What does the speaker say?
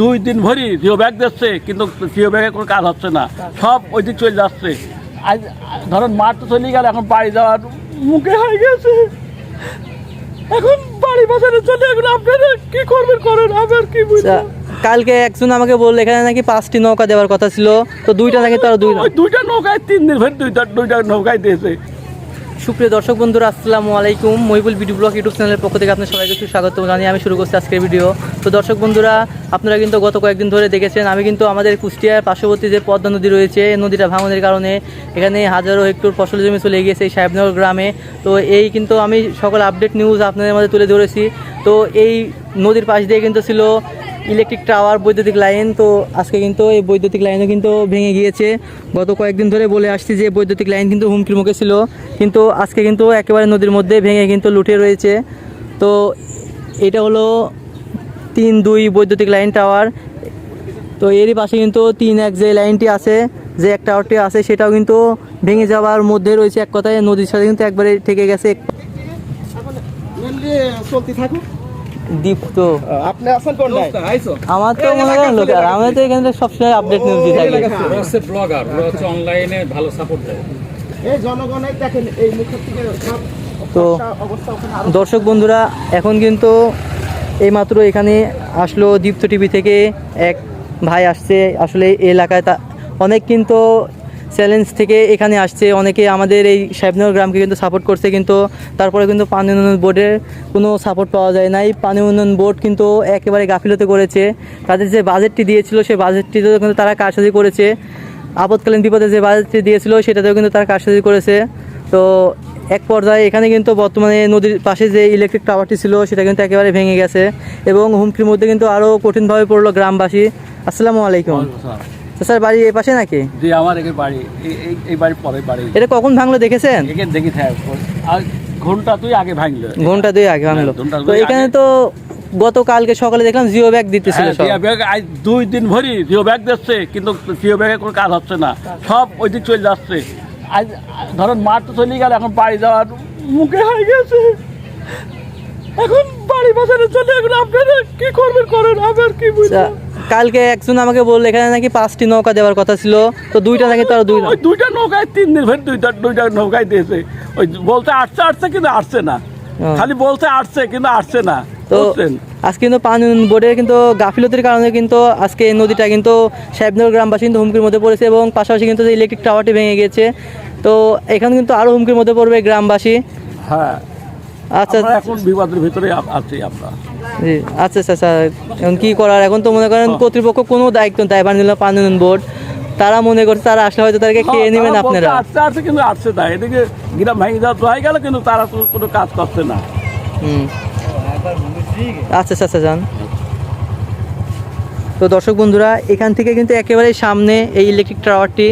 দুই দিন ভরি জিও ব্যাগ দিচ্ছে কিন্তু জিও ব্যাগে কোনো কাজ হচ্ছে না। সব ওই দিক চলে যাচ্ছে। আজ ধরুন মাঠ তো চলে গেল এখন বাড়ি যাওয়ার মুখে হয়ে গেছে। এখন বাড়ি বাজারে চলে এখন আপনারা কি করবেন করেন আবার কি আচ্ছা, বুঝলেন কালকে একজন আমাকে বলল এখানে নাকি পাঁচটি নৌকা দেওয়ার কথা ছিল তো দুইটা নাকি তারা দুই দুইটা নৌকায় তিন দিন ভরি দুইটা দুইটা নৌকায় দিয়েছে। সুপ্রিয় দর্শক বন্ধুরা, আসসালামু আলাইকুম। মহিবুল ভিডিও ব্লগ ইউটিউব চ্যানেলের পক্ষ থেকে আপনার সবাইকে সুস্বাগত জানিয়ে আমি শুরু করছি আজকের ভিডিও। তো দর্শক বন্ধুরা, আপনারা কিন্তু গত কয়েকদিন ধরে দেখেছেন, আমি কিন্তু আমাদের কুষ্টিয়ার পার্শ্ববর্তী যে পদ্মা নদী রয়েছে, এই নদীটা ভাঙনের কারণে এখানে হাজারো হেক্টর ফসল জমি চলে গিয়েছে এই সাহেবনগর গ্রামে। তো এই কিন্তু আমি সকল আপডেট নিউজ আপনাদের মধ্যে তুলে ধরেছি। তো এই নদীর পাশ দিয়ে কিন্তু ছিল ইলেকট্রিক টাওয়ার, বৈদ্যুতিক লাইন, তো আজকে কিন্তু এই বৈদ্যুতিক লাইনও কিন্তু ভেঙে গিয়েছে। গত কয়েকদিন ধরে বলে আসছি যে বৈদ্যুতিক লাইন কিন্তু হুমকির মুখে ছিল, কিন্তু আজকে কিন্তু একেবারে নদীর মধ্যে ভেঙে কিন্তু লুটে রয়েছে। তো এটা হলো তিন দুই বৈদ্যুতিক লাইন টাওয়ার। তো এরই পাশে কিন্তু তিন এক যে লাইনটি আছে, যে এক টাওয়ারটি আছে, সেটাও কিন্তু ভেঙে যাওয়ার মধ্যে রয়েছে। এক কথায় নদীর সাথে কিন্তু একবারে ঠেকে গেছে। চলতে থাকুক দ্বীপ তো আপনি আছেন কোন আমার তো মনে করেন লোক আর আমি তো এখানে সবসময় আপডেট নিউজ দিয়ে থাকি। হচ্ছে ব্লগার ওরা হচ্ছে অনলাইনে ভালো সাপোর্ট দেয়। এই জনগণের দেখেন এই মুখের থেকে সব তো দর্শক বন্ধুরা এখন কিন্তু এইমাত্র এখানে আসলো দীপ্ত টিভি থেকে এক ভাই আসছে। আসলে এলাকায় তা অনেক কিন্তু চ্যালেঞ্জ থেকে এখানে আসছে। অনেকে আমাদের এই সাহেবনগর গ্রামকে কিন্তু সাপোর্ট করছে, কিন্তু তারপরে কিন্তু পানি উন্নয়ন বোর্ডের কোনো সাপোর্ট পাওয়া যায় নাই। পানি উন্নয়ন বোর্ড কিন্তু একেবারে গাফিলতি করেছে। তাদের যে বাজেটটি দিয়েছিল, সেই বাজেটটিতেও কিন্তু তারা কারসাজি করেছে। আপৎকালীন বিপদে যে বাজেটটি দিয়েছিল, সেটাতেও কিন্তু তারা কারসাজি করেছে। তো এক পর্যায়ে এখানে কিন্তু বর্তমানে নদীর পাশে যে ইলেকট্রিক টাওয়ারটি ছিল, সেটা কিন্তু একেবারে ভেঙে গেছে। এবং হুমকির মধ্যে কিন্তু আরও কঠিনভাবে পড়ল গ্রামবাসী। আসসালামু আলাইকুম। তো স্যার বাড়ি এই পাশে নাকি? যে আমার একে বাড়ি। এই- বাড়ির পরে বাড়ি। এটা কখন ভাঙলো দেখেছেন? একে দেখি আর ঘণ্টা তুই আগে ভাঙলো। ঘণ্টা দুই আগে ভাঙলো। ঘণ্টা তো এখানে। তো গতকালকে সকালে দেখলাম জিও ব্যাগ দিতেছিল হ্যাঁ, জিও ব্যাগ আজ দুই দিন ভরি জিও ব্যাগ দিচ্ছে কিন্তু জিও ব্যাগে কোনো কাজ হচ্ছে না। সব ওই দিক চলে যাচ্ছে। আজ ধরেন মাঠ তো চলে গেল এখন বাড়ি যাওয়ার মুখে হয়ে গেছে। এখন বাড়ি বাজারে চলে এখন আপনারা কি করবেন? করেন আবার কি বুঝলেন কালকে একজন আমাকে বলল এখানে নাকি পাঁচটি নৌকা দেওয়ার কথা ছিল। তো দুইটা নাকি তারা দুই ওই দুইটা নৌকায় তিন দিন ভরি দুইটা দুইটা নৌকায় দিয়েছে। ওই বলতে আসছে আসছে কিন্তু আসছে না। খালি বলতে আসছে কিন্তু আসছে না। তো আজকে কিন্তু পানি বোর্ডের কিন্তু গাফিলতির কারণে কিন্তু আজকে এই নদীটা কিন্তু সাহেবনগর গ্রামবাসী কিন্তু হুমকির মধ্যে পড়েছে এবং পাশাপাশি কিন্তু ইলেকট্রিক টাওয়ারটি ভেঙে গেছে তো এখানে কিন্তু আরও হুমকির মধ্যে পড়বে গ্রামবাসী। হ্যাঁ। আচ্ছা। এখন বিবাদের ভিতরে আছি আমরা। জি আচ্ছা আচ্ছা এখন কী করার? এখন তো মনে করেন কর্তৃপক্ষ কোনো দায়িত্ব দায়ভার নিল বোর্ড। তারা মনে করছে তারা আসলে হয়তো তাদেরকে খেয়ে নেবেন আপনারা। আসছে আসছে কিন্তু আসছে না। এদিকে গ্রাম ভেঙে যাওয়া তো হয়ে গেল কিন্তু তারা তো কোনো কাজ করছে না। হুম। আচ্ছা আচ্ছা আচ্ছা যান। তো দর্শক বন্ধুরা এখান থেকে কিন্তু একেবারে সামনে এই ইলেকট্রিক টাওয়ারটি